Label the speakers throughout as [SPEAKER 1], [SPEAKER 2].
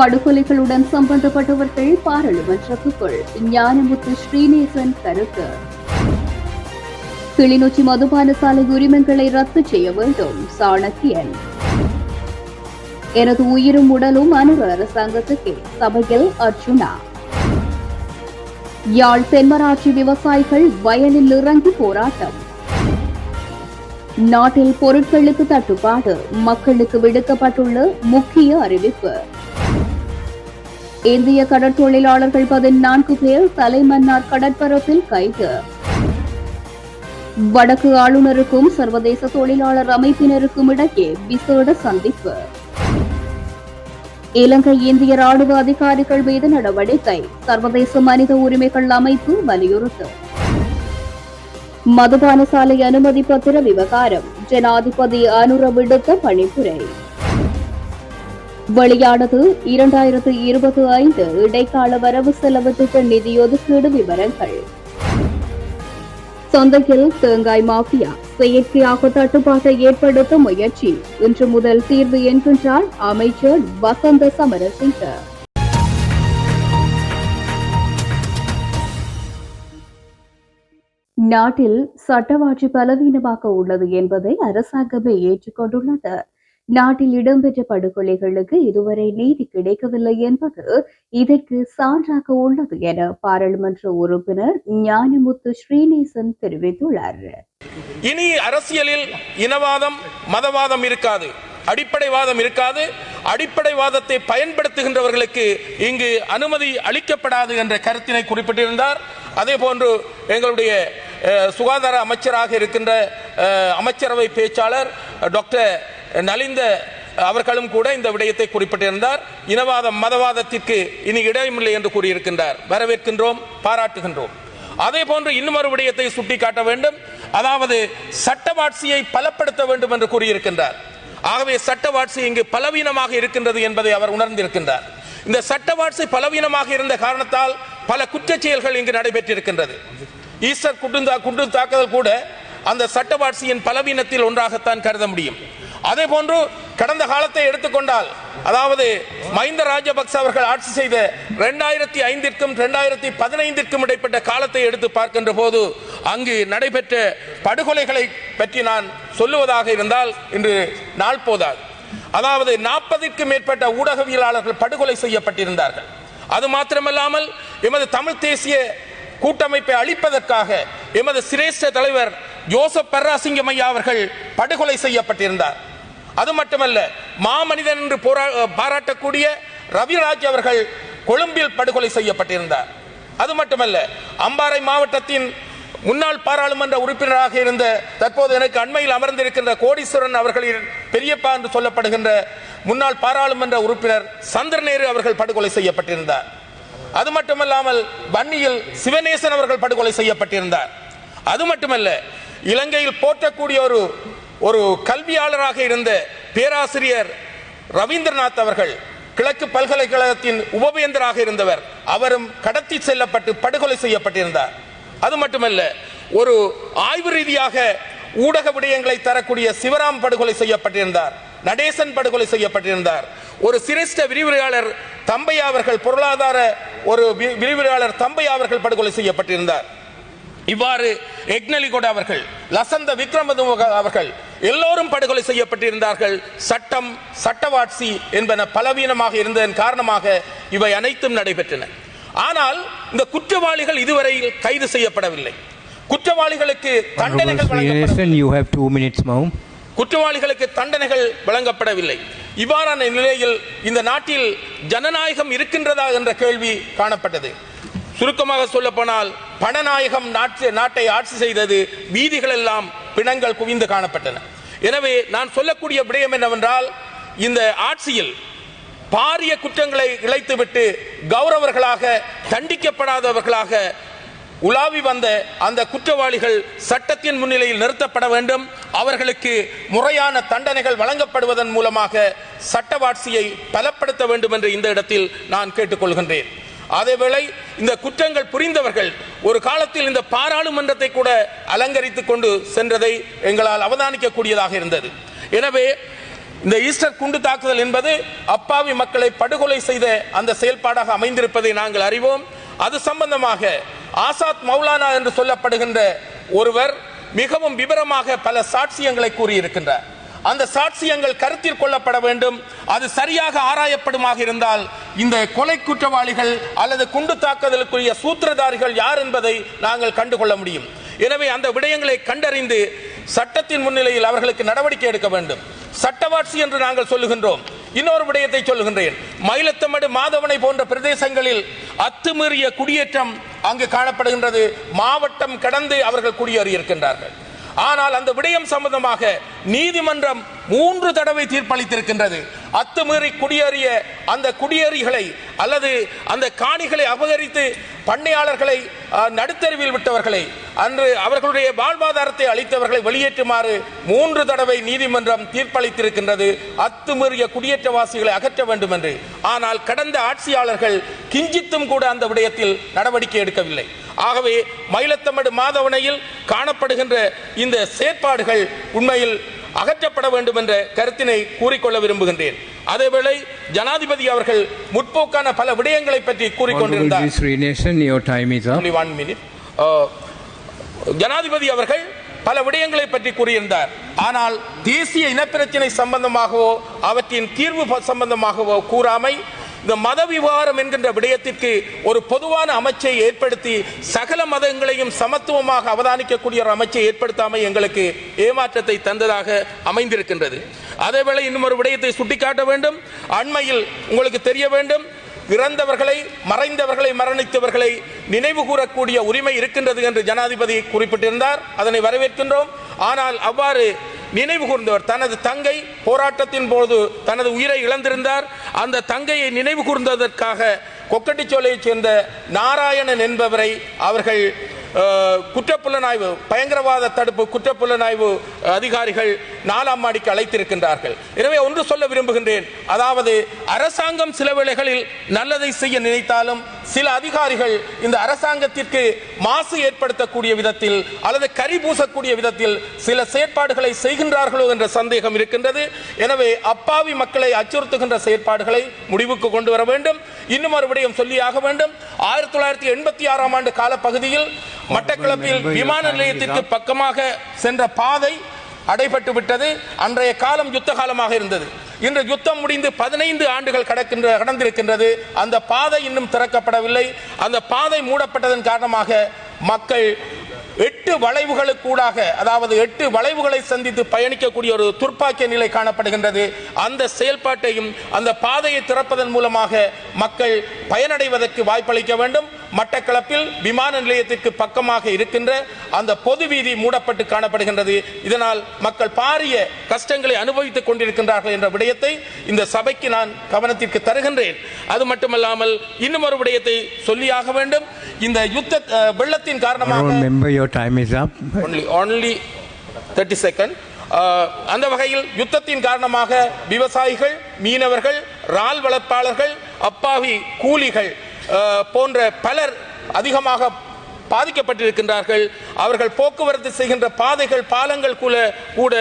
[SPEAKER 1] படுகொலைகளுடன் சம்பந்தப்பட்டவர்கள் பாராளுமன்றத்துக்குள். ஞானமுத்து ஸ்ரீநேசன் கருத்து. கிளிநொச்சி மதுபான சாலை உரிமங்களை ரத்து செய்ய வேண்டும். சாணக்கியன். எனது உயிரும் உடலும் அனுர அரசாங்கத்துக்கு. சபையில் அர்ஜுனா. யாழ் தென்மராட்சி விவசாயிகள் வயலில் இறங்கி போராட்டம். நாட்டில் பொருட்களுக்கு தட்டுப்பாடு. மக்களுக்கு விடுக்கப்பட்டுள்ள முக்கிய அறிவிப்பு. இந்திய கடற்தொழிலாளர்கள் பதினான்கு பேர் தலைமன்னார் கடற்பரப்பில் கைது. வடக்கு ஆளுநருக்கும் சர்வதேச தொழிலாளர் அமைப்பினருக்கும் இடையே விசேட சந்திப்பு. இலங்கை இந்திய ராணுவ அதிகாரிகள் மீது நடவடிக்கை சர்வதேச மனித உரிமைகள் அமைப்பு வலியுறுத்து மதுபான சாலை அனுமதி பத்திர விவகாரம் ஜனாதிபதி அனுர விடுத்த பணிப்புரை. வெளியானது இரண்டாயிரத்து இருபத்தி ஐந்து இடைக்கால வரவு செலவு திட்ட நிதி ஒதுக்கீடு விவரங்கள். சொந்தத்தில் தேங்காய் மாஃபியா செயற்கையாக தட்டுப்பாட்டை ஏற்படுத்த முயற்சி. இன்று முதல் தீர்வு என்கின்றார் அமைச்சர் வசந்த சமரசிங்க நாட்டில் சட்டவாட்சி பலவீனமாக உள்ளது என்பதை அரசாங்கமே ஏற்றுக்கொண்டுள்ளது. நாட்டில் இடம்பெற்ற படுகொலைகளுக்கு இதுவரை நீதி கிடைக்கவில்லை என்பது இதற்கு சான்றாக உள்ளது என பாராளுமன்ற உறுப்பினர் ஞானமுத்து ஸ்ரீநேசன் தெரிவித்துள்ளார்.
[SPEAKER 2] இனி அரசியலில் இனவாதம் மதவாதம் இருக்காது. அடிப்படைவாதம் இருக்காது. அடிப்படைவாதத்தை பயன்படுத்துகின்றவர்களுக்கு இங்கு அனுமதி அளிக்கப்படாது என்ற கருத்தினை குறிப்பிட்டிருந்தார். அதே போன்று எங்களுடைய அஹ், சுகாதார அமைச்சராக இருக்கின்ற அஹ், அமைச்சரவை பேச்சாளர் டாக்டர் நலிந்த அவர்களும் கூட இந்த விடயத்தை குறிப்பிட்டிருந்தார். இனவாதம் மதவாதத்திற்கு இனி இடமில்லை என்று கூறியிருக்கின்றார். வரவேற்கின்றோம் பாராட்டுகின்றோம். அதே போன்று இன்னும் ஒரு விடயத்தை சுட்டிக்காட்ட வேண்டும். அதாவது சட்டவாட்சியை பலப்படுத்த வேண்டும் என்று கூறியிருக்கின்றார். ஆகவே சட்டவாட்சி இங்கு பலவீனமாக இருக்கின்றது என்பதை அவர் உணர்ந்திருக்கின்றார். இந்த சட்டவாட்சி பலவீனமாக இருந்த காரணத்தால் பல குற்றச்செயல்கள் இங்கு நடைபெற்றிருக்கின்றது. ஈஸ்டர் குண்டு குண்டு தாக்குதல் கூட அந்த சட்டவாட்சியின் பலவீனத்தில் ஒன்றாகத்தான் கருத முடியும். அதே போன்று கடந்த காலத்தை எடுத்துக்கொண்டால் அதாவது மஹிந்த ராஜபக்ச அவர்கள் ஆட்சி செய்த ரெண்டாயிரத்தி ஐந்திற்கும் ரெண்டாயிரத்தி பதினைந்திற்கும் இடைப்பட்ட காலத்தை எடுத்து பார்க்கின்ற போது அங்கு நடைபெற்ற படுகொலைகளை பற்றி நான் சொல்லுவதாக இருந்தால் இன்று நாள் போதாது. அதாவது நாற்பதிற்கும் மேற்பட்ட ஊடகவியலாளர்கள் படுகொலை செய்யப்பட்டிருந்தார்கள். அது மாத்திரமல்லாமல் எமது தமிழ் தேசிய கூட்டமைப்பை அழிப்பதற்காக எமது சிரேஷ்ட தலைவர் ஜோசப் பர்ராசிங்கம் ஐயா அவர்கள் படுகொலை செய்யப்பட்டிருந்தார். அது மட்டுமல்ல மாமனிதன் என்று போரா- பாராட்டக்கூடிய ரவிராஜ் அவர்கள் கொழும்பில் படுகொலை செய்யப்பட்டிருந்தார். அது மட்டுமல்ல அம்பாறை மாவட்டத்தின் முன்னாள் பாராளுமன்ற உறுப்பினராக இருந்த தற்போது எனக்கு அண்மையில் அமர்ந்திருக்கின்ற கோடீஸ்வரன் அவர்களின் பெரியப்பா என்று சொல்லப்படுகின்ற முன்னாள் பாராளுமன்ற உறுப்பினர் சந்திரநேரு அவர்கள் படுகொலை செய்யப்பட்டிருந்தார். அது மட்டுமல்லாமல் வன்னியில் சிவநேசன் அவர்கள் படுகொலை செய்யப்பட்டிருந்தார். அது மட்டுமல்ல இலங்கையில் போற்றக்கூடிய ஒரு ஒரு கல்வியாளராக இருந்த பேராசிரியர் ரவீந்திரநாத் அவர்கள் கிழக்கு பல்கலைக்கழகத்தின் உபவேந்தராக இருந்தவர். அவரும் கடத்தி செல்லப்பட்டு படுகொலை செய்யப்பட்டிருந்தார். அது மட்டுமல்ல ஒரு ஆய்வு ரீதியாக ஊடக விடயங்களை தரக்கூடிய சிவராம் படுகொலை செய்யப்பட்டிருந்தார். நடேசன் படுகொலை செய்யப்பட்டிருந்தார். ஒரு சிரேஷ்ட விரிவுரையாளர் தம்பையா அவர்கள் பொருளாதார ஒரு வி- விரிவுரையாளர் தம்பையா அவர்கள் படுகொலை செய்யப்பட்டிருந்தார். இவ்வாறு எக்னலிகோட அவர்கள் லசந்த விக்ரமது அவர்கள் எல்லோரும் படுகொலை செய்யப்பட்டிருந்தார்கள். சட்டம் சட்டவாட்சி என்பன பலவீனமாக இருந்ததன் காரணமாக இவை அனைத்தும் நடைபெற்றன. ஆனால் இந்த குற்றவாளிகள் இதுவரையில் கைது செய்யப்படவில்லை. குற்றவாளிகளுக்கு தண்டனைகள். குற்றவாளிகளுக்கு தண்டனைகள் வழங்கப்படவில்லை. இவ்வாறான நிலையில் இந்த நாட்டில் ஜனநாயகம் இருக்கின்றதா என்ற கேள்வி காணப்பட்டது. சுருக்கமாக சொல்ல போனால் பணநாயகம் நாட்டு நாட்டை ஆட்சி செய்தது வீதிகள் எல்லாம் பிணங்கள் குவிந்து காணப்பட்டன. எனவே நான் சொல்லக்கூடிய விடயம் என்னவென்றால் இந்த ஆட்சியில் பாரிய குற்றங்களை இழைத்துவிட்டு கௌரவர்களாக தண்டிக்கப்படாதவர்களாக உலாவி வந்த அந்த குற்றவாளிகள் சட்டத்தின் முன்னிலையில் நிறுத்தப்பட வேண்டும். அவர்களுக்கு முறையான தண்டனைகள் வழங்கப்படுவதன் மூலமாக சட்டவாட்சியை பலப்படுத்த வேண்டும் என்று இந்த இடத்தில் நான் கேட்டுக்கொள்கின்றேன். அதேவேளை இந்த குற்றங்கள் புரிந்தவர்கள் ஒரு காலத்தில் இந்த பாராளுமன்றத்தை கூட அலங்கரித்துக் கொண்டு சென்றதை எங்களால் அவதானிக்கக்கூடியதாக இருந்தது. எனவே இந்த ஈஸ்டர் குண்டு தாக்குதல் என்பது அப்பாவி மக்களை படுகொலை செய்த அந்த செயல்பாடாக அமைந்திருப்பதை நாங்கள் அறிவோம். அது சம்பந்தமாக ஆசாத் மௌலானா என்று சொல்லப்படுகின்ற ஒருவர் மிகவும் விவரமாக பல சாட்சியங்களை கூறியிருக்கின்றார். அந்த சாட்சியங்கள் கருத்தில் கொள்ளப்பட வேண்டும். அது சரியாக ஆராயப்படுமாக இருந்தால் இந்த கொலை குற்றவாளிகள் அல்லது குண்டு தாக்குதலுக்குரிய சூத்திரதாரிகள் யார் என்பதை நாங்கள் கண்டுகொள்ள முடியும். எனவே அந்த விடயங்களை கண்டறிந்து சட்டத்தின் முன்னிலையில் அவர்களுக்கு நடவடிக்கை எடுக்க வேண்டும். சட்டவாட்சி என்று நாங்கள் சொல்லுகின்றோம். இன்னொரு விடயத்தை சொல்லுகின்றேன். மயிலத்தமடு மாதவனை போன்ற பிரதேசங்களில் அத்துமீறிய குடியேற்றம் அங்கு காணப்படுகின்றது. மாவட்டம் கடந்து அவர்கள் குடியேறியிருக்கின்றார்கள். ஆனால் அந்த விடயம் சம்பந்தமாக நீதிமன்றம் மூன்று தடவை தீர்ப்பளித்திருக்கின்றது. அத்துமீறி குடியேறிய அந்த குடியேறிகளை அல்லது அந்த காணிகளை அபகரித்து பண்ணையாளர்களை நடுத்தருவில் விட்டவர்களை அன்று அவர்களுடைய வாழ்வாதாரத்தை அளித்தவர்களை வெளியேற்றுமாறு மூன்று தடவை நீதிமன்றம் தீர்ப்பளித்திருக்கின்றது. அத்துமீறிய குடியேற்றவாசிகளை அகற்ற வேண்டும் என்று ஆனால் கடந்த ஆட்சியாளர்கள் கிஞ்சித்தும் கூட அந்த விடயத்தில் நடவடிக்கை எடுக்கவில்லை. ஆகவே மயிலத்தமடு மாதவனையில் காணப்படுகின்ற இந்த செயற்பாடுகள் உண்மையில் அகற்றப்பட வேண்டும் என்ற கருத்தினை கூறிக்கொள்ள விரும்புகின்றேன். அதேவேளை ஜனாதிபதி அவர்கள் முற்போக்கான பல விடயங்களை பற்றி கூறிக்கொண்டிருந்தார். Uh, ஜனாதிபதி அவர்கள் பல விடயங்களை பற்றி கூறியிருந்தார். ஆனால் தேசிய இனப்பிரச்சினை சம்பந்தமாகவோ அவற்றின் தீர்வு சம்பந்தமாகவோ கூறாமை இந்த மத விவகாரம் என்கின்ற விடயத்திற்கு ஒரு பொதுவான அமைச்சை ஏற்படுத்தி சகல மதங்களையும் சமத்துவமாக அவதானிக்கக்கூடிய ஒரு அமைச்சை ஏற்படுத்தாமல் எங்களுக்கு ஏமாற்றத்தை தந்ததாக அமைந்திருக்கின்றது. அதேவேளை இன்னும் ஒரு விடயத்தை சுட்டிக்காட்ட வேண்டும். அண்மையில் உங்களுக்கு தெரிய வேண்டும். இறந்தவர்களை மறைந்தவர்களை மரணித்தவர்களை நினைவு கூறக்கூடிய உரிமை இருக்கின்றது என்று ஜனாதிபதி குறிப்பிட்டிருந்தார். அதனை வரவேற்கின்றோம். ஆனால் அவ்வாறு நினைவு கூர்ந்தவர் தனது தங்கை போராட்டத்தின் போது தனது உயிரை இழந்திருந்தார். அந்த தங்கையை நினைவு கூர்ந்ததற்காக கொக்கட்டிச்சோலையைச் சேர்ந்த நாராயணன் என்பவரை அவர்கள் குற்றப்புலனாய்வு பயங்கரவாத தடுப்பு குற்றப்புலனாய்வு அதிகாரிகள் நாலாம் மாடிக்கு அழைத்திருக்கின்றார்கள். எனவே ஒன்று சொல்ல விரும்புகின்றேன். அதாவது அரசாங்கம் சில வேளைகளில் நல்லதை செய்ய நினைத்தாலும் சில அதிகாரிகள் இந்த அரசாங்கத்திற்கு மாசு ஏற்படுத்தக்கூடிய விதத்தில் அல்லது கரி பூசக்கூடிய விதத்தில் சில செயற்பாடுகளை செய்கின்றார்களோ என்ற சந்தேகம் இருக்கின்றது. எனவே அப்பாவி மக்களை அச்சுறுத்துகின்ற செயற்பாடுகளை முடிவுக்கு கொண்டு வர வேண்டும். இன்னும் ஒரு விடயம் சொல்லியாக வேண்டும். ஆயிரத்தி தொள்ளாயிரத்தி எண்பத்தி ஆறாம் ஆண்டு காலப்பகுதியில் மட்டக்களப்பில் விமான நிலையத்திற்கு பக்கமாக சென்ற பாதை அடைபட்டு விட்டது. அன்றைய காலம் யுத்த காலமாக இருந்தது. இன்று யுத்தம் முடிந்து பதினைந்து ஆண்டுகள் கடக்கின்ற கடந்திருக்கின்றது. அந்த பாதை இன்னும் திறக்கப்படவில்லை. அந்த பாதை மூடப்பட்டதன் காரணமாக மக்கள் எட்டு வளைவுகளுக்கூடாக அதாவது எட்டு வளைவுகளை சந்தித்து பயணிக்கக்கூடிய ஒரு துர்ப்பாக்கிய நிலை காணப்படுகின்றது. அந்த செயல்பாட்டையும் அந்த பாதையை திறப்பதன் மூலமாக மக்கள் பயனடைவதற்கு வாய்ப்பளிக்க வேண்டும். மட்டக்களப்பில் விமான நிலையத்திற்கு பக்கமாக இருக்கின்ற அந்த பொது வீதி மூடப்பட்டு காணப்படுகின்றது. இதனால் மக்கள் பாரிய கஷ்டங்களை அனுபவித்துக் கொண்டிருக்கின்றார்கள் என்ற விடயத்தை இந்த சபைக்கு நான் கவனத்திற்கு தருகின்றேன். அது மட்டுமல்லாமல் இன்னும் ஒரு விடயத்தை சொல்லியாக வேண்டும். இந்த யுத்த வெள்ளத்தின் காரணமாக only 30 செகண்ட் அந்த வகையில் யுத்தத்தின் காரணமாக விவசாயிகள் மீனவர்கள் இறால் வளர்ப்பாளர்கள் அப்பாவி கூலிகள் போன்ற பலர் அதிகமாக பாதிக்கப்பட்டிருக்கின்றார்கள். அவர்கள் போக்குவரத்து செய்கின்ற பாதைகள் பாலங்கள் கூட கூட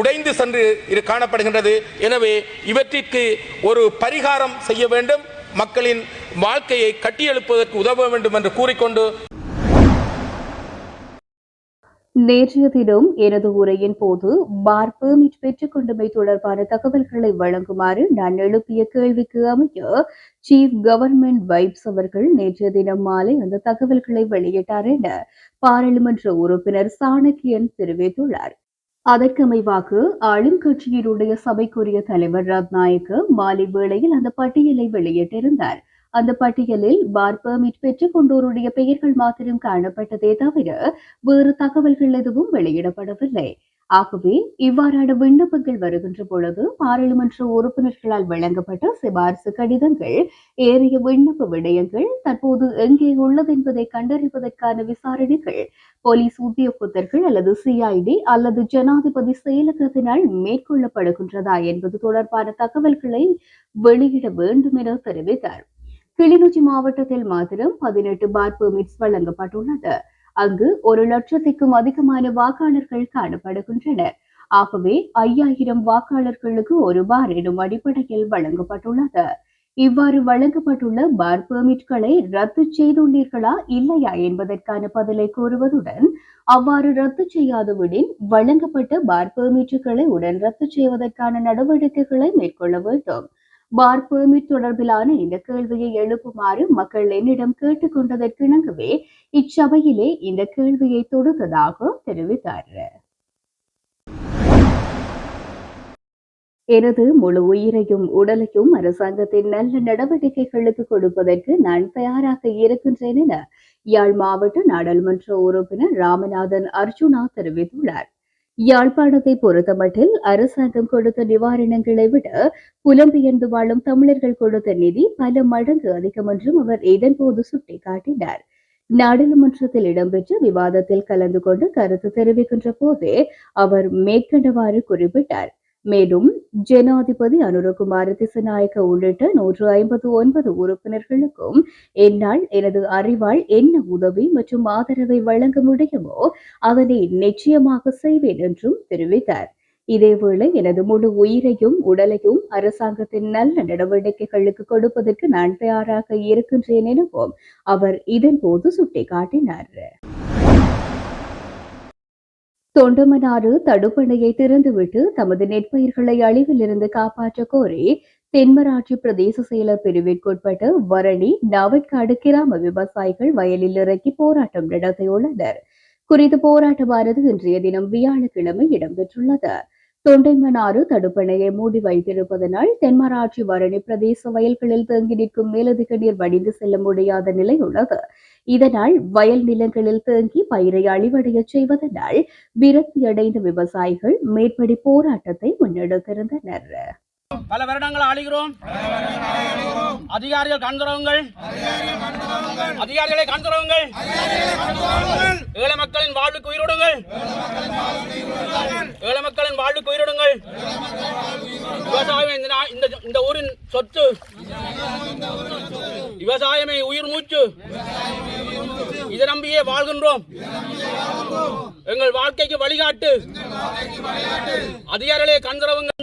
[SPEAKER 2] உடைந்து சென்று இரு காணப்படுகின்றது. எனவே இவற்றிற்கு ஒரு பரிகாரம் செய்ய வேண்டும். மக்களின் வாழ்க்கையை கட்டியெழுப்பதற்கு உதவ வேண்டும் என்று கூறிக்கொண்டு
[SPEAKER 1] நேற்றைய தினம் எனது உரையின் போது பார் பெர்மிட் பெற்றுக் கொண்டமை தொடர்பான தகவல்களை வழங்குமாறு நான் எழுப்பிய கேள்விக்கு அமைய சீஃப் கவர்மெண்ட் வைப்ஸ் அவர்கள் நேற்றைய தினம் மாலை அந்த தகவல்களை வெளியிட்டார் என பாராளுமன்ற உறுப்பினர் சாணக்கியன் தெரிவித்துள்ளார். அதற்கமைவாக ஆளும் கட்சியினுடைய சபைக்குரிய தலைவர் ரத்நாயக்க மாலை வேளையில் அந்த பட்டியலை வெளியிட்டிருந்தார். அந்த பட்டியலில் பார் பெர்மிட் பெற்றுக் கொண்டோருடைய பெயர்கள் மாத்திரம் காணப்பட்டதே தவிர வேறு தகவல்கள் எதுவும் வெளியிடப்படவில்லை. ஆகவே இவ்வாறான விண்ணப்பங்கள் வருகின்ற பொழுது பாராளுமன்ற உறுப்பினர்களால் வழங்கப்பட்ட சிபார்சு கடிதங்கள் ஏறிய விண்ணப்ப விடயங்கள் தற்போது எங்கே உள்ளது என்பதை கண்டறிவதற்கான விசாரணைகள் போலீஸ் உத்தியோகத்தர்கள் அல்லது சிஐடி அல்லது ஜனாதிபதி செயலகத்தினால் மேற்கொள்ளப்படுகின்றதா என்பது தொடர்பான தகவல்களை வெளியிட வேண்டும் என தெரிவித்தார். கிளிநொச்சி மாவட்டத்தில் மாத்திரம் பதினெட்டு பார் பெர்மிட்ஸ் வழங்கப்பட்டுள்ளது. அங்கு ஒரு லட்சத்திற்கும் அதிகமான வாக்காளர்கள் காணப்படுகின்றனர் ஆகவே ஐயாயிரம் வாக்காளர்களுக்கு ஒரு பார் எனும் அடிப்படையில் வழங்கப்பட்டுள்ளது. இவ்வாறு வழங்கப்பட்டுள்ள பார் பெர்மிட்களை ரத்து செய்துள்ளீர்களா இல்லையா என்பதற்கான பதிலை கூறுவதுடன் அவ்வாறு ரத்து செய்யாதவிடின் வழங்கப்பட்ட பார் பெர்மிட்டுகளை உடன் ரத்து செய்வதற்கான நடவடிக்கைகளை மேற்கொள்ள வேண்டும். பார் தொடர்பிலான இந்த கேள்வியை எழுப்புமாறு மக்கள் என்னிடம் கேட்டுக்கொண்டதற்கிணங்கவே இச்சபையிலே இந்த கேள்வியை தொடுத்ததாக தெரிவித்தார். எனது முழு உயிரையும் உடலையும் அரசாங்கத்தின் நல்ல நடவடிக்கைகளுக்கு கொடுப்பதற்கு நான் தயாராக இருக்கின்றேன் என யாழ் மாவட்ட நாடாளுமன்ற உறுப்பினர் ராமநாதன் அர்ஜுனா தெரிவித்துள்ளார். யாழ்ப்பாணத்தை பொறுத்தமட்டில் அரசாங்கம் கொடுத்த நிவாரணங்களை விட புலம்பெயர்ந்து வாழும் தமிழர்கள் கொடுத்த நிதி பல மடங்கு அதிகம் என்றும் அவர் இதன்போது சுட்டிக்காட்டினார். நாடாளுமன்றத்தில் இடம்பெற்ற விவாதத்தில் கலந்து கொண்டு கருத்து தெரிவிக்கின்ற போதே அவர் மேற்கண்டவாறு குறிப்பிட்டார். மேலும் ஜனாதிபதி அனுரகுமார திசநாயக்க உள்ளிட்ட நூற்று ஐம்பது ஒன்பது உறுப்பினர்களுக்கும் என்னால் எனது அறிவால் என்ன உதவி மற்றும் ஆதரவை வழங்க முடியுமோ அதனை நிச்சயமாக செய்வேன் என்றும் தெரிவித்தார். இதேவேளை எனது முழு உயிரையும் உடலையும் அரசாங்கத்தின் நல்ல நடவடிக்கைகளுக்கு கொடுப்பதற்கு நான் தயாராக இருக்கின்றேன் எனவும் அவர் இதன்போது சுட்டிக்காட்டினார். தொண்டமனாறு தடுப்பணையை திறந்துவிட்டு தமது நெற்பயிர்களை அழிவிலிருந்து காப்பாற்ற கோரி தென்மராட்சி பிரதேச செயலர் பிரிவிற்குட்பட்ட வரணி நாவற்காடு கிராம விவசாயிகள் வயலில் இறக்கி போராட்டம் நடத்தியுள்ளனர். குறித்த போராட்டமானது இன்றைய தினம் வியாழக்கிழமை இடம்பெற்றுள்ளது. தொண்டைமனாறு தடுப்பணையை மூடி வைத்திருப்பதனால் தென்மராட்சி வரணி பிரதேச வயல்களில் தேங்கி நிற்கும் மேலதிக நீர் வடிந்து செல்ல முடியாத நிலை உள்ளது. இதனால் வயல் நிலங்களில் தேங்கி பயிரை அழிவடைய செய்வதனால் விரக்தியடைந்த விவசாயிகள் மேற்படி போராட்டத்தை முன்னெடுத்திருந்தனர்.
[SPEAKER 3] பல வருடங்கள் ஆளுகிறோம். அதிகாரிகள் கண்துறவுங்கள் அதிகாரிகளை கண்துறவுங்கள் ஏழ மக்களின் வாழ்வுக்கு உயிரிடுங்கள். ஏழ மக்களின் வாழ்வுக்கு உயிரிடுங்கள். விவசாயம் இந்த இந்த ஊரின் சொத்து. விவசாயமே உயிர் மூச்சு. இதை நம்பியே வாழ்கின்றோம். எங்கள் வாழ்க்கைக்கு வழிகாட்டு. அதிகாரிகளே கண்துறவுங்க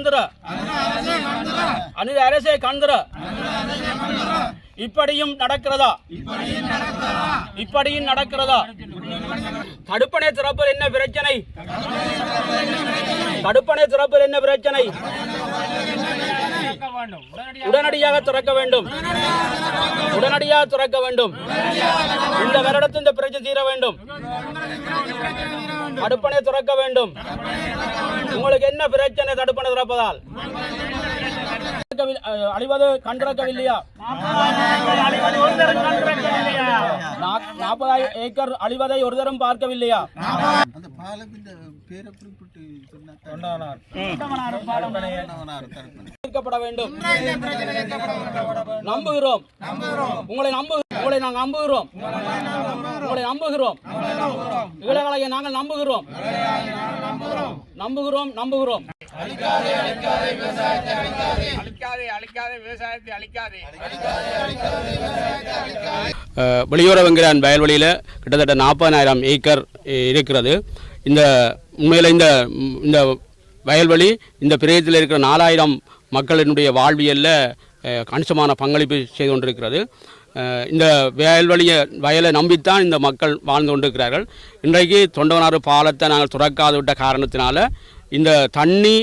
[SPEAKER 3] அனித அரசே கண்துற இப்படியும் நடக்கிறதா? இப்படியும் நடக்கிறதா? தடுப்பணை திறப்பில் என்ன பிரச்சனை? தடுப்பணை திறப்பில் என்ன பிரச்சனை? உடனடியாக திறக்க வேண்டும். உடனடியாக திறக்க வேண்டும். இந்த வருடத்தில் இந்த பிரச்சனை தீர வேண்டும். தடுப்பணை திறக்க வேண்டும். உங்களுக்கு என்ன பிரச்சனை தடுப்பணை திறப்பதால்? அழிவது கண்டிருக்கவில்லையா நாற்பதாயிரம் ஏக்கர் அழிவதை ஒரு தரம் பார்க்கவில்லையா?
[SPEAKER 4] அந்த பாலத்தின் பேரை குறிப்பிட்டு
[SPEAKER 3] தீர்க்கப்பட வேண்டும். நம்புகிறோம். உங்களை நம்பு உங்களை நாங்கள் நம்புகிறோம். உங்களை நம்புகிறோம். இளைஞர்களை நாங்கள் நம்புகிறோம். நம்புகிறோம் நம்புகிறோம்.
[SPEAKER 5] அழிக்காதே அழிக்காதே விவசாயத்தை அழிக்காதே.
[SPEAKER 3] வெளியுறவுங்கிறான் வயல்வெளியில் கிட்டத்தட்ட நாற்பதாயிரம் ஏக்கர் இருக்கிறது. இந்த உண்மையில் இந்த இந்த வயல்வெளி இந்த பிரதேசத்தில் இருக்கிற நாலாயிரம் மக்களினுடைய வாழ்வியலில் கணிசமான பங்களிப்பு செய்து கொண்டிருக்கிறது. இந்த வயல்வெளியை வயலை நம்பித்தான் இந்த மக்கள் வாழ்ந்து கொண்டிருக்கிறார்கள். இன்றைக்கு தொண்டவனாறு பாலத்தை நாங்கள் துறக்காது விட்ட காரணத்தினால இந்த தண்ணி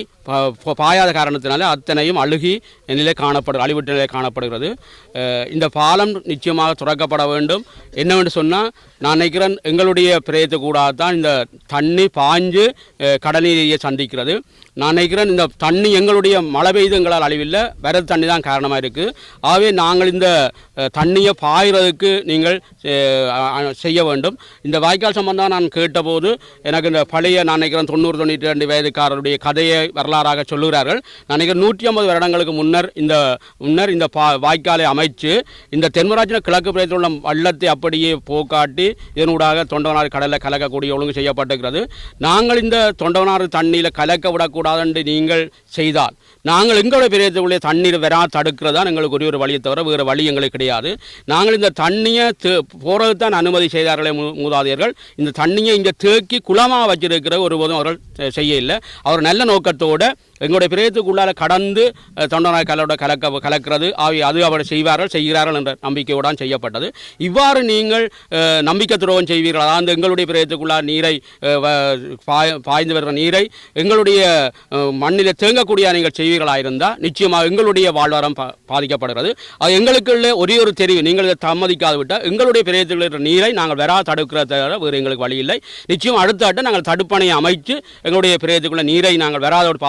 [SPEAKER 3] பாயாத காரணத்தினால அத்தனையும் அழுகி நிலை காணப்படு அழிவிட்ட நிலை காணப்படுகிறது இந்த பாலம் நிச்சயமாக துறக்கப்பட வேண்டும். என்னவென்று சொன்னால் நான் நினைக்கிறேன் எங்களுடைய பிரயத்து கூட தான் இந்த தண்ணி பாய்ஞ்சு கடலிலேயே சந்திக்கிறது. நான் நினைக்கிறேன் இந்த தண்ணி எங்களுடைய மழை பெய்து எங்களால் அழிவில்லை வரது தண்ணி தான் காரணமாக இருக்குது ஆகவே நாங்கள் இந்த தண்ணியை பாய்கிறதுக்கு நீங்கள் செய்ய வேண்டும். இந்த வாய்க்கால் சம்பந்தம் நான் கேட்டபோது எனக்கு இந்த பழைய நான் நினைக்கிறேன் தொண்ணூறு தொண்ணூற்றி ரெண்டு வயதுக்காரருடைய கதையை வரலாறு வரலாறாக சொல்லுகிறார்கள். நினைக்கிறேன் நூற்றி ஐம்பது வருடங்களுக்கு முன்னர் இந்த முன்னர் இந்த பா வாய்க்காலை அமைச்சு இந்த தென்மராட்சின கிழக்கு பிரதேசத்தில் உள்ள வள்ளத்தை அப்படியே போக்காட்டி இதனூடாக தொண்டவனார் கடலில் கலக்கக்கூடிய ஒழுங்கு செய்யப்பட்டிருக்கிறது. நாங்கள் இந்த தொண்டவனார் தண்ணியில் கலக்க விடக்கூடாது என்று நீங்கள் செய்தால் நாங்கள் எங்களுடைய பிரதேசத்துக்குள்ளே தண்ணீர் வரா தடுக்கிறது தான் எங்களுக்கு ஒரே ஒரு வழியை தவிர வேறு வழி எங்களுக்கு கிடையாது. நாங்கள் இந்த தண்ணியை போகிறது தான் அனுமதி செய்தார்களே மூதாதையர்கள். இந்த தண்ணியை இங்கே தேக்கி குளமாக வச்சிருக்கிற ஒருபோதும் அவர்கள் செய்ய இல்லை அவர் நல்ல நோக்கத்தோடு கூட எங்களுடைய பிரதேசத்துக்குள்ளால கடந்து அஹ், கலோட கலக்க கலக்கிறது. அவை அது அவர் செய்வார்கள் செய்கிறார்கள் என்ற நம்பிக்கையுடன் செய்யப்பட்டது. இவ்வாறு நீங்கள் நம்பிக்கை துரோகம் செய்வீர்கள். அதாவது எங்களுடைய பிரதேசத்துக்குள்ளார் நீரை பாய்ந்து வருகிற நீரை எங்களுடைய மண்ணில் தேங்கக்கூடிய நீங்கள் செய்வீர்களாக இருந்தால் நிச்சயமாக எங்களுடைய வாழ்வாரம் பாதிக்கப்படுகிறது. அது எங்களுக்குள்ள ஒரே ஒரு தெரிவு. நீங்கள் இதை சம்மதிக்காது விட்டால் எங்களுடைய பிரதேசத்தில் இருக்கிற நீரை நாங்கள் வரா தடுக்கிறத தவிர வேறு எங்களுக்கு வழி இல்லை நிச்சயம் அடுத்த ஆட்டம் நாங்கள் தடுப்பணையை அமைத்து எங்களுடைய பிரதேசத்துக்குள்ள நீரை நாங்கள் வராதோடு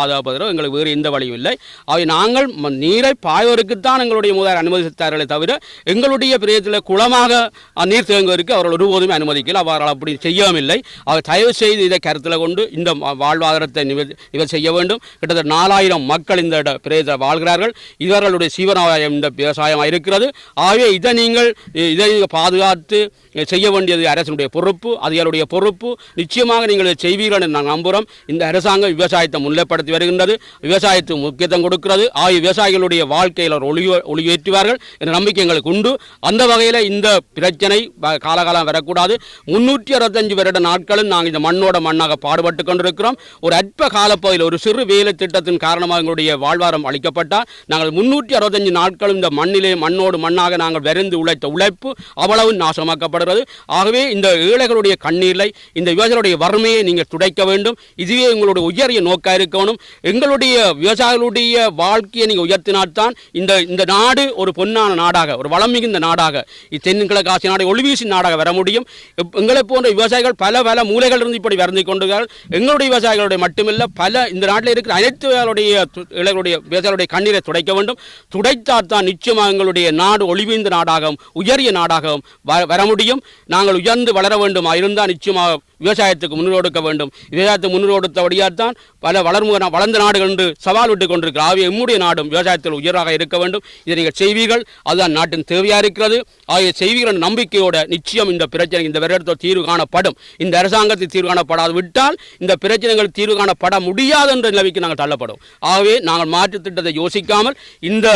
[SPEAKER 3] பாதுகாப்பதோ எங்களுக்கு வேறு எந்த வழியும் இல்லை. அவை நாங்கள் நீரை பாய்வதற்குத்தான் எங்களுடைய முதல் அனுமதித்தார்களே தவிர எங்களுடைய பிரதேசத்தில் குளமாக நீர் தேங்குவதற்கு அவர்கள் ஒருபோதுமே அனுமதிக்கல. அவர்கள் அப்படி செய்யவில்லை அவர் தயவு செய்து இதை கருத்தில் கொண்டு இந்த வாழ்வாதாரத்தை இவர் செய்ய வேண்டும். கிட்டத்தட்ட நாலாயிரம் மக்கள் இந்த இட- பிரதேசத்தில் வாழ்கிறார்கள். இவர்களுடைய சீவனாயம் இந்த விவசாயமாக இருக்கிறது. ஆகவே இதை நீங்கள் இதை நீங்கள் பாதுகாத்து செய்ய வேண்டியது அரசனுடைய பொறுப்பு அதிகாரியுடைய பொறுப்பு. நிச்சயமாக நீங்கள் இதை செய்வீர்கள் என்று நாங்கள் நம்புகிறோம். இந்த அரசாங்கம் விவசாயத்தை முன்னிலைப்படுத்தி வருகின்றது. விவசாயத்துக்கு முக்கியத்துவம் கொடுக்கிறது ஆகிய விவசாயிகளுடைய வாழ்க்கையில் ஒளி ஒளியேற்றுவார்கள் என்ற நம்பிக்கை எங்களுக்கு உண்டு. அந்த வகையில் இந்த பிரச்சனை காலகாலம் வரக்கூடாது. முன்னூற்றி அறுபத்தஞ்சு வருட நாட்களும் நாங்கள் இந்த மண்ணோட மண்ணாக பாடுபட்டு கொண்டிருக்கிறோம். ஒரு அற்ப காலப்பகுதியில் ஒரு சிறு வேலை திட்டத்தின் காரணமாக எங்களுடைய வாழ்வாரம் அளிக்கப்பட்டால் நாங்கள் முன்னூற்றி அறுபத்தஞ்சு நாட்களும் இந்த மண்ணிலே மண்ணோடு மண்ணாக நாங்கள் விரைந்து உழைத்த உழைப்பு அவ்வளவு நாசமாக்கப்படுகிறது. ஆகவே இந்த ஏழைகளுடைய கண்ணீரை இந்த விவசாயிகளுடைய வறுமையை நீங்கள் துடைக்க வேண்டும். இதுவே உங்களுடைய உயரிய நோக்காக இருக்கணும். எங்களுடைய விவசாயிகளுடைய வாழ்க்கையை நீங்கள் உயர்த்தினால்தான் இந்த இந்த நாடு ஒரு பொன்னான நாடாக ஒரு வளம் மிகுந்த நாடாக இது தென்கிழக்கு ஆசிய நாடு ஒளிவீசி நாடாக வர முடியும். எப்- எங்களை போன்ற விவசாயிகள் பல பல மூலைகள் இருந்து இப்படி வருந்தி கொண்டுகள் எங்களுடைய விவசாயிகளுடைய மட்டுமில்ல பல இந்த நாட்டில் இருக்கிற அனைத்து விவசாயிகளுடைய து- விவசாயிகளுடைய கண்ணீரை துடைக்க வேண்டும். துடைத்தால்தான் நிச்சயமாக எங்களுடைய நாடு ஒளிவீந்த நாடாகவும் உயரிய நாடாகவும் வ- வர முடியும். நாங்கள் உயர்ந்து வளர வேண்டுமா இருந்தால் நிச்சயமாக விவசாயத்துக்கு முன்னோடுக்க வேண்டும். விவசாயத்துக்கு முன்னோடுத்தபடியால்தான் பல வளர்முக வளர்ந்த நாடுகள் என்று சவால் விட்டுக் கொண்டிருக்கிற ஆகிய எம்முடைய நாடும் விவசாயத்தில் உயராக இருக்க வேண்டும். இதை நீங்கள் செய்வீர்கள். அதுதான் நாட்டின் தேவையாக இருக்கிறது. ஆகிய செய்வீர்கள் நம்பிக்கையோட நிச்சயம் இந்த பிரச்சனை இந்த வருடத்தில் தீர்வு காணப்படும். இந்த அரசாங்கத்தில் தீர்வு காணப்படாது விட்டால் இந்த பிரச்சனைகள் தீர்வு காணப்பட முடியாது என்ற நிலைமைக்கு நாங்கள் தள்ளப்படும் ஆகவே நாங்கள் மாற்றுத் திட்டத்தை யோசிக்காமல் இந்த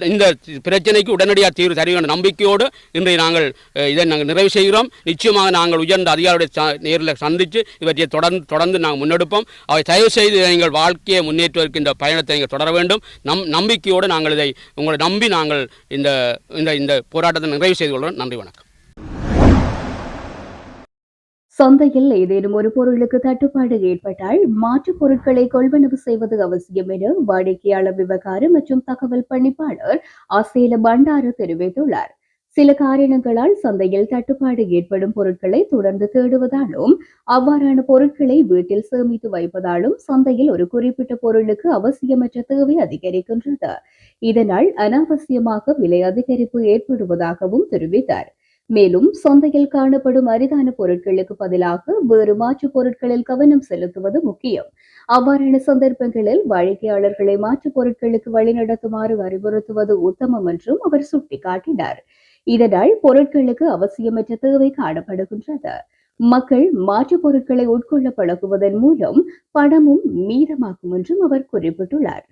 [SPEAKER 3] இந்த பிரச்சனைக்கு உடனடியாக தீர்வு தருகின்ற நம்பிக்கையோடு இன்றைய நாங்கள் இதை நாங்கள் நிறைவு செய்கிறோம். நிச்சயமாக நாங்கள் உயர்ந்த அதிகாரியுடைய ச- நேரில் சந்தித்து இவற்றை தொடர்ந்து தொடர்ந்து நாங்கள் முன்னெடுப்போம். அவை தயவு செய்து எங்கள் வாழ்க்கையை முன்னேற்றுவதற்கு இந்த பயணத்தை நீங்கள் தொடர வேண்டும். நம் நம்பிக்கையோடு நாங்கள் இதை உங்களை நம்பி நாங்கள் இந்த இந்த இந்த போராட்டத்தை நிறைவு செய்து கொள்கிறோம். நன்றி வணக்கம்.
[SPEAKER 1] சந்தையில் ஏதேனும் ஒரு பொருளுக்கு தட்டுப்பாடு ஏற்பட்டால் மாற்றுப் பொருட்களை கொள்வனவு செய்வது அவசியம் என வாடிக்கையாளர் விவகாரம் மற்றும் தகவல் பணிப்பாளர் அசேல பண்டார தெரிவித்துள்ளார். சில காரணங்களால் சந்தையில் தட்டுப்பாடு ஏற்படும் பொருட்களை தொடர்ந்து தேடுவதாலும் அவ்வாறான பொருட்களை வீட்டில் சேமித்து வைப்பதாலும் சந்தையில் ஒரு குறிப்பிட்ட பொருளுக்கு அவசியமற்ற தேவை அதிகரிக்கின்றது. இதனால் அனாவசியமாக விலை அதிகரிப்பு ஏற்படுவதாகவும் தெரிவித்தார். மேலும் சந்தையில் காணப்படும் அரிதான பொருட்களுக்கு பதிலாக வேறு மாற்றுப் பொருட்களில் கவனம் செலுத்துவது முக்கியம். அவ்வாறான சந்தர்ப்பங்களில் வாடிக்கையாளர்களை மாற்றுப் பொருட்களுக்கு வழிநடத்துமாறு அறிவுறுத்துவது உத்தமம் என்றும் அவர் சுட்டிக்காட்டினார். இதனால் பொருட்களுக்கு அவசியமற்ற தேவை காணப்படுகின்றது. மக்கள் மாற்றுப் பொருட்களை உட்கொள்ள பழகுவதன் மூலம் பணமும் மீதமாகும் என்றும் அவர் குறிப்பிட்டுள்ளார்.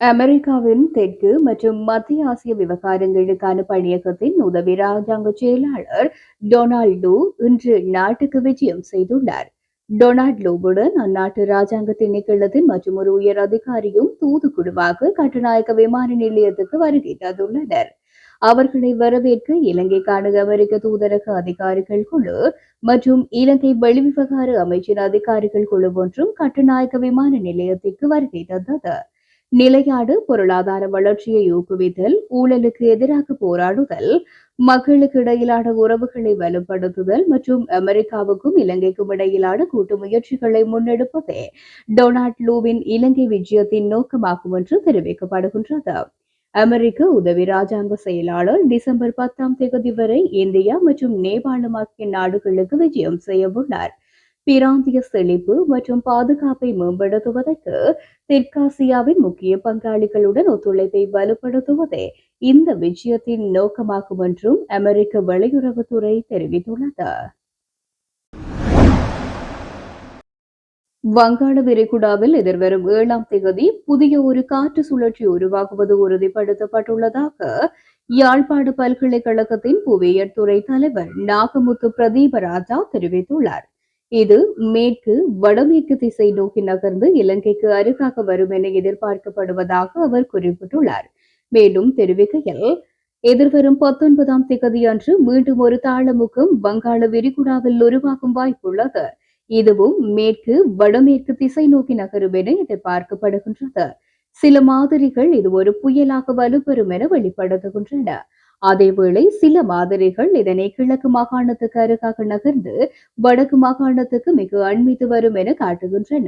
[SPEAKER 1] அமெரிக்காவின் தெற்கு மற்றும் மத்திய ஆசிய விவகாரங்களுக்கான பணியகத்தின் உதவி ராஜாங்க செயலாளர் டொனால்டு இன்று நாட்டுக்கு விஜயம் செய்துள்ளார். டொனால்டுவுடன் அந்நாட்டு ராஜாங்கத்தின் திணைக்களத்தின் மற்றும் ஒரு உயர் அதிகாரியும் தூதுக்குழுவாக கட்டுநாயக்க விமான நிலையத்துக்கு வருகை தந்துள்ளனர். அவர்களை வரவேற்க இலங்கைக்கான அமெரிக்க தூதரக அதிகாரிகள் குழு மற்றும் இலங்கை வெளிவிவகார அமைச்சின் அதிகாரிகள் குழு ஒன்றும் கட்டுநாயக்க விமான நிலையத்திற்கு வருகை தந்தது. நிலையாடு பொருளாதார வளர்ச்சியை ஊக்குவித்தல் ஊழலுக்கு எதிராக போராடுதல் மக்களுக்கு இடையிலான உறவுகளை வலுப்படுத்துதல் மற்றும் அமெரிக்காவுக்கும் இலங்கைக்கும் இடையிலான கூட்டு முயற்சிகளை முன்னெடுப்பதே டொனால்ட் லூவின் இலங்கை விஜயத்தின் நோக்கமாகும் என்று தெரிவிக்கப்படுகின்றது. அமெரிக்க உதவி ராஜாங்க செயலாளர் டிசம்பர் பத்தாம் தேதி வரை இந்தியா மற்றும் நேபாளம் ஆகிய நாடுகளுக்கு விஜயம் செய்யவுள்ளார் பிராந்திய செழிப்பு மற்றும் பாதுகாப்பை மேம்படுத்துவதற்கு தெற்காசியாவின் முக்கிய பங்காளிகளுடன் ஒத்துழைப்பை வலுப்படுத்துவதே இந்த விஜயத்தின் நோக்கமாகும் என்றும் அமெரிக்க வெளியுறவுத்துறை தெரிவித்துள்ளது. வங்காள விரிகுடாவில் எதிர்வரும் ஏழாம் தேதி புதிய ஒரு காற்று சுழற்சி உருவாகுவது உறுதிப்படுத்தப்பட்டுள்ளதாக யாழ்ப்பாடு பல்கலைக்கழகத்தின் புவியியல் துறை தலைவர் நாகமுத்து பிரதீபராஜா தெரிவித்துள்ளார். இது மேற்கு வடமேற்கு திசை நோக்கி நகர்ந்து இலங்கைக்கு அருகாக வரும் என எதிர்பார்க்கப்படுவதாக அவர் குறிப்பிட்டுள்ளார். மேலும் தெரிவிக்கையில் எதிர்வரும் பத்தொன்பதாம் திகதி அன்று மீண்டும் ஒரு தாளமுகம் வங்காள விரிகுடாவில் உருவாகும் வாய்ப்புள்ளது. இதுவும் மேற்கு வடமேற்கு திசை நோக்கி நகரும் என எதிர்பார்க்கப்படுகின்றது. சில மாதிரிகள் இது ஒரு புயலாக வலுப்பெறும் என வெளிப்படுத்துகின்றன. அதேவேளை சில மாதிரிகள் இதனை கிழக்கு மாகாணத்துக்கு அருகாக நகர்ந்து வடக்கு மாகாணத்துக்கு மிக அண்மித்து வரும் என காட்டுகின்றன.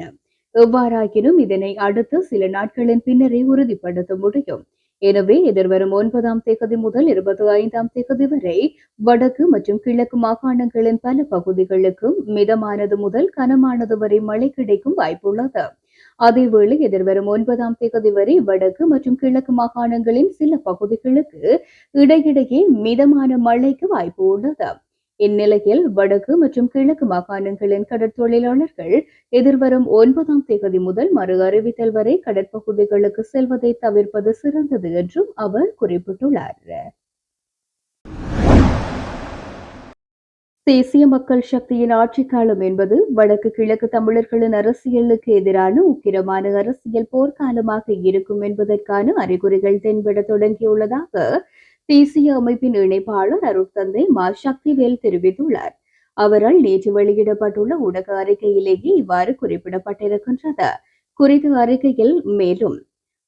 [SPEAKER 1] எவ்வாறாயினும் இதனை அடுத்து சில நாட்களின் பின்னரே உறுதிப்படுத்த முடியும். எனவே எதிர்வரும் ஒன்பதாம் தேதி முதல் இருபத்தி ஐந்தாம் தேதி வரை வடக்கு மற்றும் கிழக்கு மாகாணங்களின் பல பகுதிகளுக்கும் மிதமானது முதல் கனமானது வரை மழை கிடைக்கும் வாய்ப்புள்ளது. அதேவேளை எதிர்வரும் ஒன்பதாம் தேதி வரை வடக்கு மற்றும் கிழக்கு மாகாணங்களின் சில பகுதிகளுக்கு இடையிடையே மிதமான மழைக்கு வாய்ப்பு உள்ளது. இந்நிலையில் வடக்கு மற்றும் கிழக்கு மாகாணங்களின் கடற்தொழிலாளர்கள் எதிர்வரும் ஒன்பதாம் தேதி முதல் மறு அறிவித்தல் வரை கடற்பகுதிகளுக்கு செல்வதை தவிர்ப்பது சிறந்தது என்றும் அவர் குறிப்பிட்டுள்ளார். தேசிய மக்கள் சக்தியின் ஆட்சி காலம் என்பது வடக்கு கிழக்கு தமிழர்களின் அரசியலுக்கு எதிரான உக்கிரமான அரசியல் போர்க்காலமாக இருக்கும் என்பதற்கான அறிகுறிகள் தென்பட தொடங்கியுள்ளதாக தேசிய அமைப்பின் இணைப்பாளர் அருட்தந்தை மா. சக்திவேல் தெரிவித்துள்ளார். அவரால் நேற்று வெளியிடப்பட்டுள்ள ஊடக அறிக்கையிலேயே இவ்வாறு குறிப்பிடப்பட்டிருக்கின்றது. குறித்த அறிக்கையில் மேலும்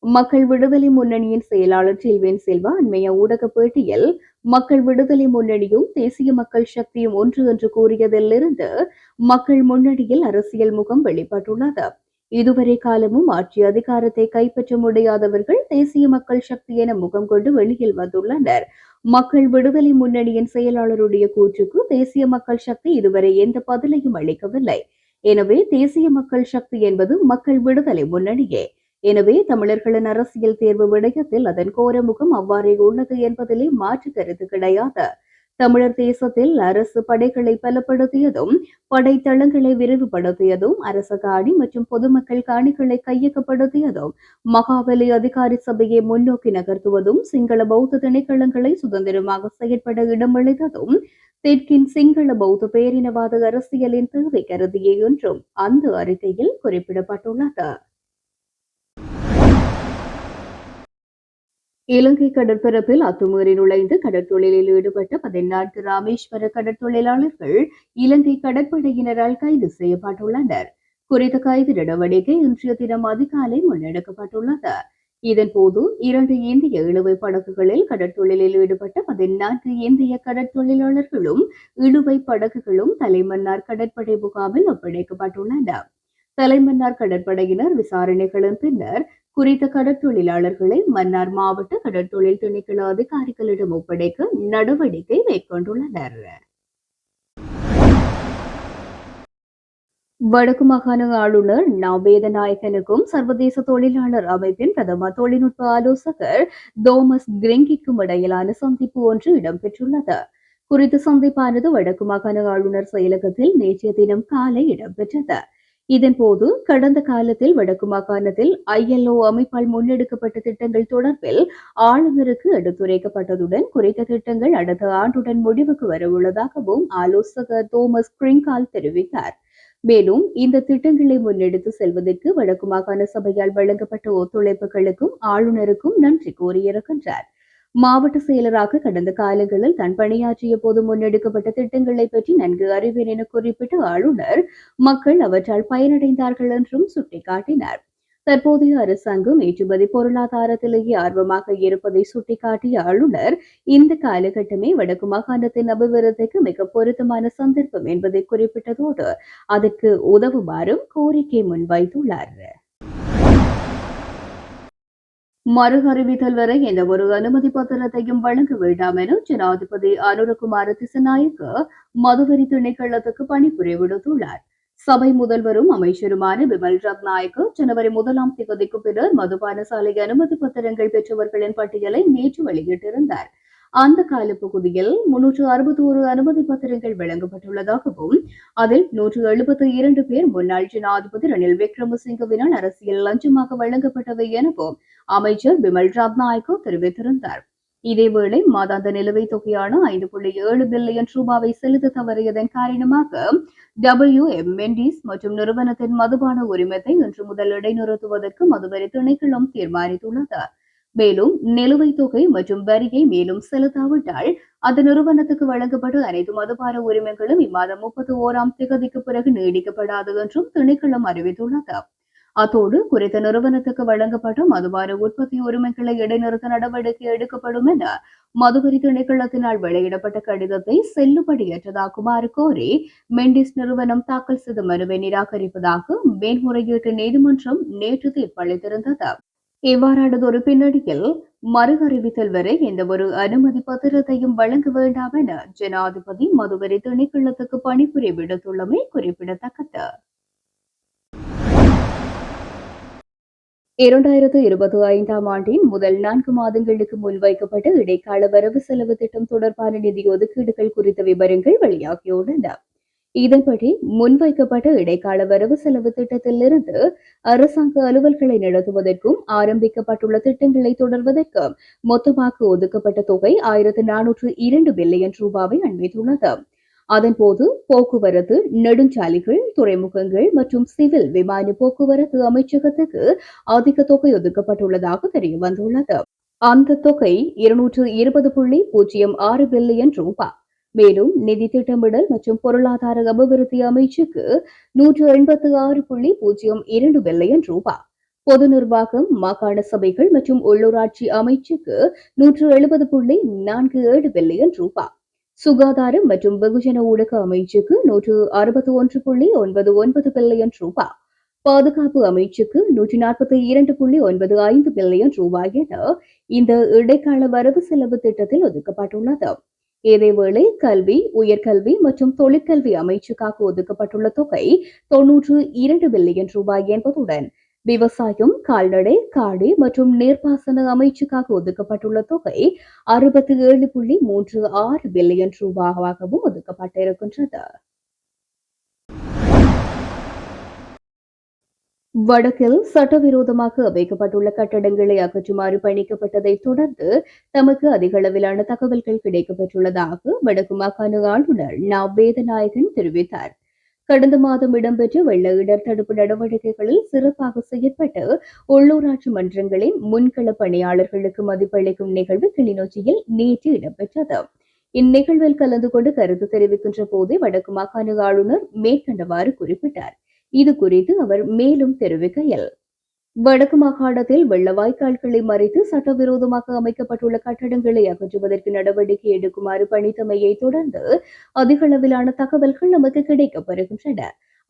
[SPEAKER 1] மக்கள் விடுதலை முன்னணியின் செயலாளர் செல்வேன் செல்வா அண்மைய ஊடக பேட்டியில் மக்கள் விடுதலை முன்னணியும் தேசிய மக்கள் சக்தியும் ஒன்று என்று கூறியதிலிருந்து மக்கள் முன்னணியில் அரசியல் முகம் வெளிப்பட்டுள்ளது. இதுவரை காலமும் ஆட்சி அதிகாரத்தை கைப்பற்ற முடியாதவர்கள் தேசிய மக்கள் சக்தி என முகம் கொண்டு வெளியில் வந்துள்ளனர். மக்கள் விடுதலை முன்னணியின் செயலாளருடைய கூற்றுக்கு தேசிய மக்கள் சக்தி இதுவரை எந்த பதிலையும் அளிக்கவில்லை. எனவே தேசிய மக்கள் சக்தி என்பது மக்கள் விடுதலை முன்னணியே. எனவே தமிழர்களின் அரசியல் தேர்வு விடயத்தில் அதன் கோரமுகம் அவ்வாறே உள்ளது என்பதிலே மாற்று கருத்து கிடையாது. தமிழர் தேசத்தில் அரசு படைகளை பலப்படுத்தியதும் படைத்தளங்களை விரிவுபடுத்தியதும் அரச காணி மற்றும் பொதுமக்கள் காணிகளை கையகப்படுத்தியதும் மகாபலி அதிகாரி சபையை முன்னோக்கி நகர்த்துவதும் சிங்கள பௌத்த திணைக்களங்களை சுதந்திரமாக செயற்பட இடமளித்ததும் தெற்கின் சிங்கள பௌத்த பேரினவாத அரசியலின் தேவை கருதியே என்றும் அந்த அறிக்கையில் குறிப்பிடப்பட்டுள்ளது. இலங்கை கடற்பரப்பில் அத்துமீறி நுழைந்து கடற்தொழிலில் ஈடுபட்ட பதினான்கு ராமேஸ்வர கடற்தொழிலாளர்கள் இலங்கை கடற்படையினரால் கைது செய்யப்பட்டுள்ளனர். குறித்த கைது நடவடிக்கை இன்றைய தினம் அதிகாலை முன்னெடுக்கப்பட்டுள்ளது. இதன்போது இரண்டு இந்திய இழுவை படகுகளில் கடற்தொழிலில் ஈடுபட்ட பதினான்கு இந்திய கடற்தொழிலாளர்களும் இழுவை படகுகளும் தலைமன்னார் கடற்படை முகாமில் ஒப்படைக்கப்பட்டுள்ளன. தலைமன்னார் கடற்படையினர் விசாரணைகளின் பின்னர் குறித்த கடற்தொழிலாளர்களை மன்னார் மாவட்ட கடற்தொழில் திணைக்கள அதிகாரிகளிடம் ஒப்படைக்க நடவடிக்கை மேற்கொண்டுள்ளனர். வடக்கு மாகாண ஆளுநர் நவேத நாயகனுக்கும் சர்வதேச தொழிலாளர் அமைப்பின் பிரதம தொழில்நுட்ப ஆலோசகர் தோமஸ் கிரெங்கிக்கும் இடையிலான சந்திப்பு ஒன்று இடம்பெற்றுள்ளது. குறித்த சந்திப்பானது வடக்கு மாகாண ஆளுநர் செயலகத்தில் நேற்றைய தினம் காலை இடம்பெற்றது. இதன்போது கடந்த காலத்தில் வடக்கு மாகாணத்தில் ஐஎல்ஓ அமைப்பால் முன்னெடுக்கப்பட்ட திட்டங்கள் தொடர்பில் ஆளுநருக்கு எடுத்துரைக்கப்பட்டதுடன் குறித்த திட்டங்கள் அடுத்த ஆண்டுடன் முடிவுக்கு வரவுள்ளதாகவும் ஆலோசகர் தோமஸ் கிரிங்கால் தெரிவித்தார். மேலும் இந்த திட்டங்களை முன்னெடுத்து செல்வதற்கு வடக்கு மாகாண சபையால் வழங்கப்பட்ட ஒத்துழைப்புகளுக்கும் ஆளுநருக்கும் நன்றி கூறியிருக்கின்றார். மாவட்ட செயலராக கடந்த காலங்களில் தன் பணியாற்றிய போது முன்னெடுக்கப்பட்ட திட்டங்களை பற்றி நன்கு அறிவேன் என குறிப்பிட்ட ஆளுநர் மக்கள் அவற்றால் பயனடைந்தார்கள் என்றும் சுட்டிக்காட்டினார். தற்போதைய அரசாங்கம் ஏற்றுமதி பொருளாதாரத்திலேயே ஆர்வமாக இருப்பதை சுட்டிக்காட்டிய ஆளுநர் இந்த காலகட்டமே வடக்கு மாகாணத்தின் அபிவிருத்திக்கு மிக பொருத்தமான சந்தர்ப்பம் என்பதை குறிப்பிட்டதோடு அதற்கு உதவுமாறும் கோரிக்கை முன்வைத்துள்ளார். மறு அறிவித்தல் வரை எந்த ஒரு அனுமதி பத்திரத்தையும் வழங்க வேண்டாம் என ஜனாதிபதி அனுரகுமார திசநாயக்க மதுவரி திணைக்களத்துக்கு பணிபுரிய விடுத்துள்ளார். சபை முதல்வரும் அமைச்சருமான பிமல் ரத்நாயக்கு ஜனவரி முதலாம் தேதிக்கு பின்னர் மதுபான சாலை அனுமதி பத்திரங்கள் பெற்றவர்களின் பட்டியலை நேற்று வெளியிட்டிருந்தார். அந்த காலப்பகுதியில் முன்னூற்று அறுபத்தோரு அனுமதி பத்திரங்கள் வழங்கப்பட்டுள்ளதாகவும் அதில் நூற்று எழுபத்தி இரண்டு பேர் முன்னாள் ஜனாதிபதி ரணில் விக்ரமசிங்கவினால் அரசியல் லஞ்சமாக வழங்கப்பட்டவை எனவும் அமைச்சர் பிமல் ரத்நாயக்கு தெரிவித்திருந்தார். இதேவேளை மாதாந்த நிலுவைத் தொகையான ஐந்து புள்ளி ஏழு பில்லியன் ரூபாவை செலுத்த தவறியதன் காரணமாக டபிள்யூ எம் மற்றும் நிறுவனத்தின் மதுபான உரிமத்தை இன்று முதல் இடைநிறுத்துவதற்கு மதுவரி திணைக்களம் தீர்மானித்துள்ளது. மேலும் நிலுவைத் தொகை மற்றும் வரியை மேலும் செலுத்தாவிட்டால் அந்த நிறுவனத்துக்கு வழங்கப்பட்ட அனைத்து மதுபார உரிமைகளும் இம்மாதம் முப்பத்தி ஓராம் திகதிக்கு பிறகு நீடிக்கப்படாது என்றும் திணைக்களம் அறிவித்துள்ளது. அத்தோடு குறித்த நிறுவனத்துக்கு வழங்கப்பட்ட மதுபார உற்பத்தி உரிமைகளை இடைநிறுத்த நடவடிக்கை எடுக்கப்படும் என மதுவரி திணைக்களத்தினால் வெளியிடப்பட்ட கடிதத்தை செல்லுபடியற்றதாக்குமாறு கோரி மெண்டிஸ் நிறுவனம் தாக்கல் செய்த மனுவை நிராகரிப்பதாக மேன்முறையீட்டு நீதிமன்றம் நேற்று தீர்ப்பளித்திருந்தது. இவ்வாறானதொரு பின்னணியில் மறு அறிவித்தல் வரை எந்த ஒரு அனுமதி பத்திரத்தையும் வழங்க வேண்டாம் என ஜனாதிபதி மதுவரி திணைக்களத்துக்கு பணிபுரிய விடுத்துள்ளமை குறிப்பிடத்தக்கது. இரண்டாயிரத்து இருபத்தி ஐந்தாம் ஆண்டின் முதல் நான்கு மாதங்களுக்கு முன்வைக்கப்பட்ட இடைக்கால வரவு செலவு திட்டம் தொடர்பான நிதி ஒதுக்கீடுகள் குறித்த விவரங்கள் வெளியாகியுள்ளன. இதன்படி முன்வைக்கப்பட்ட இடைக்கால வரவு செலவு திட்டத்திலிருந்து அரசாங்க அலுவல்களை நடத்துவதற்கும் ஆரம்பிக்கப்பட்டுள்ள திட்டங்களை தொடர்வதற்கும் மொத்தமாக ஒதுக்கப்பட்ட தொகை ஆயிரத்து நானூற்று இரண்டு பில்லியன் ரூபாவை அண்மித்துள்ளது. அதன்போது போக்குவரத்து நெடுஞ்சாலைகள் துறைமுகங்கள் மற்றும் சிவில் விமான போக்குவரத்து அமைச்சகத்துக்கு அதிக தொகை ஒதுக்கப்பட்டுள்ளதாக தெரிய வந்துள்ளது அந்த தொகை இருநூற்று இருபது புள்ளி பூஜ்ஜியம் ஆறு பில்லியன் ரூபாய். மேலும் நிதி திட்டமிடல் மற்றும் பொருளாதார அபிவிருத்தி அமைச்சுக்கு நூற்று எண்பத்து ஆறு புள்ளி பூஜ்ஜியம் இரண்டு பில்லியன் ரூபாய். பொது நிர்வாகம் மாகாண சபைகள் மற்றும் உள்ளூராட்சி அமைச்சுக்கு நூற்று எழுபது புள்ளி நான்கு ஏழு பில்லியன் ரூபாய். சுகாதாரம் மற்றும் வெகுஜன ஊடக அமைச்சுக்கு நூற்று அறுபத்தி ஒன்று புள்ளி ஒன்பது ஒன்பது பில்லியன் ரூபாய். பாதுகாப்பு அமைச்சுக்கு நூற்றி நாற்பத்தி இரண்டு புள்ளி ஒன்பது ஐந்து பில்லியன் ரூபாய் என இந்த இடைக்கால வரவு செலவு திட்டத்தில் ஒதுக்கப்பட்டுள்ளது. இதேவேளை கல்வி உயர்கல்வி மற்றும் தொழிற்கல்வி அமைச்சுக்காக ஒதுக்கப்பட்டுள்ள தொகை தொன்னூற்று இரண்டு பில்லியன் ரூபாய் என்பதுடன் விவசாயம் கால்நடை காடு மற்றும் நீர்ப்பாசன அமைச்சுக்காக ஒதுக்கப்பட்டுள்ள தொகை அறுபத்தி ஏழு புள்ளி மூன்று ஆறு பில்லியன் ரூபாயாகவும் ஒதுக்கப்பட்டிருக்கின்றது. வடக்கில் சட்டவிரோதமாக அமைக்கப்பட்டுள்ள கட்டடங்களை அகற்றுமாறு பணிக்கப்பட்டதைத் தொடர்ந்து தமக்கு அதிக அளவிலான தகவல்கள் கிடைக்கப்பெற்றுள்ளதாக வடக்கு மாகாண ஆளுநர் நா. வேதநாயகன் தெரிவித்தார். கடந்த மாதம் இடம்பெற்ற வெள்ள இடர் தடுப்பு நடவடிக்கைகளில் சிறப்பாக செயற்பட்டு உள்ளூராட்சி மன்றங்களின் முன்கள பணியாளர்களுக்கு மதிப்பளிக்கும் நிகழ்வு கிளிநொச்சியில் நேற்று இடம்பெற்றது. இந்நிகழ்வில் கலந்து கொண்டு கருத்து தெரிவிக்கின்ற போதே வடக்கு மாகாண ஆளுநர் மேற்கண்டவாறு குறிப்பிட்டார். இது குறித்து அவர் மேலும் தெரிவிக்கையில் வடக்கு மாகாணத்தில் வெள்ள வாய்க்கால்களை மறைத்து சட்டவிரோதமாக அமைக்கப்பட்டுள்ள கட்டடங்களை அகற்றுவதற்கு நடவடிக்கை எடுக்குமாறு பணித்தமையை தொடர்ந்து அதிக அளவிலான தகவல்கள் நமக்கு கிடைக்கப்பெறுகின்றன.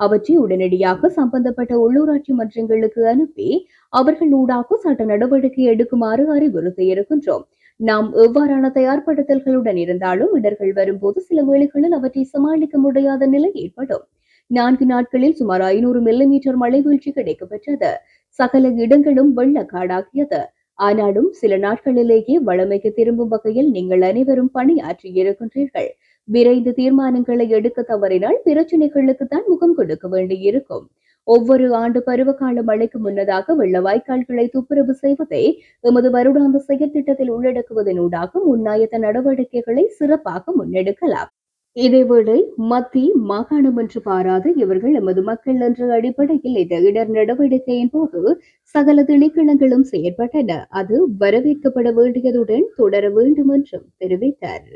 [SPEAKER 1] அவற்றை உடனடியாக சம்பந்தப்பட்ட உள்ளூராட்சி மன்றங்களுக்கு அனுப்பி அவர்கள் ஊடாக சட்ட நடவடிக்கை எடுக்குமாறு அறிவுறுத்த இருக்கின்றோம். நாம் எவ்வாறான தயார்படுத்தல்களுடன் இருந்தாலும் இடர்கள் வரும்போது சில வேளைகளில் அவற்றை சமாளிக்க முடியாத நிலை ஏற்படும். நான்கு நாட்களில் சுமார் ஐநூறு மில்லிமீட்டர் மழை வீழ்ச்சி கிடைக்கப்பெற்றது. சகல இடங்களும் வெள்ளக்காடாகியது ஆனாலும் சில நாட்களிலேயே வளமைக்கு திரும்பும் வகையில் நீங்கள் அனைவரும் பணியாற்றி இருக்கின்றீர்கள். விரைந்து தீர்மானங்களை எடுக்க தவறினால் பிரச்சனைகளுக்கு தான் முகம் கொடுக்க வேண்டியிருக்கும். ஒவ்வொரு ஆண்டு பருவகால மழைக்கு முன்னதாக வெள்ள வாய்க்கால்களை துப்புரவு செய்வதை எமது வருடாந்த செயற்திட்டத்தில் உள்ளடக்குவதனூடாக முன்னாயத்த நடவடிக்கைகளை சிறப்பாக முன்னெடுக்கலாம். இதேவேளை மத்திய மாகாணம் என்று பாராது இவர்கள் எமது மக்கள் என்ற அடிப்படையில் இந்த இடர் நடவடிக்கையின் போது சகல திணைக்களங்களும் செயற்பட்டன. அது வரவேற்கப்பட வேண்டியதுடன் தொடர வேண்டும் என்றும் தெரிவித்தார்.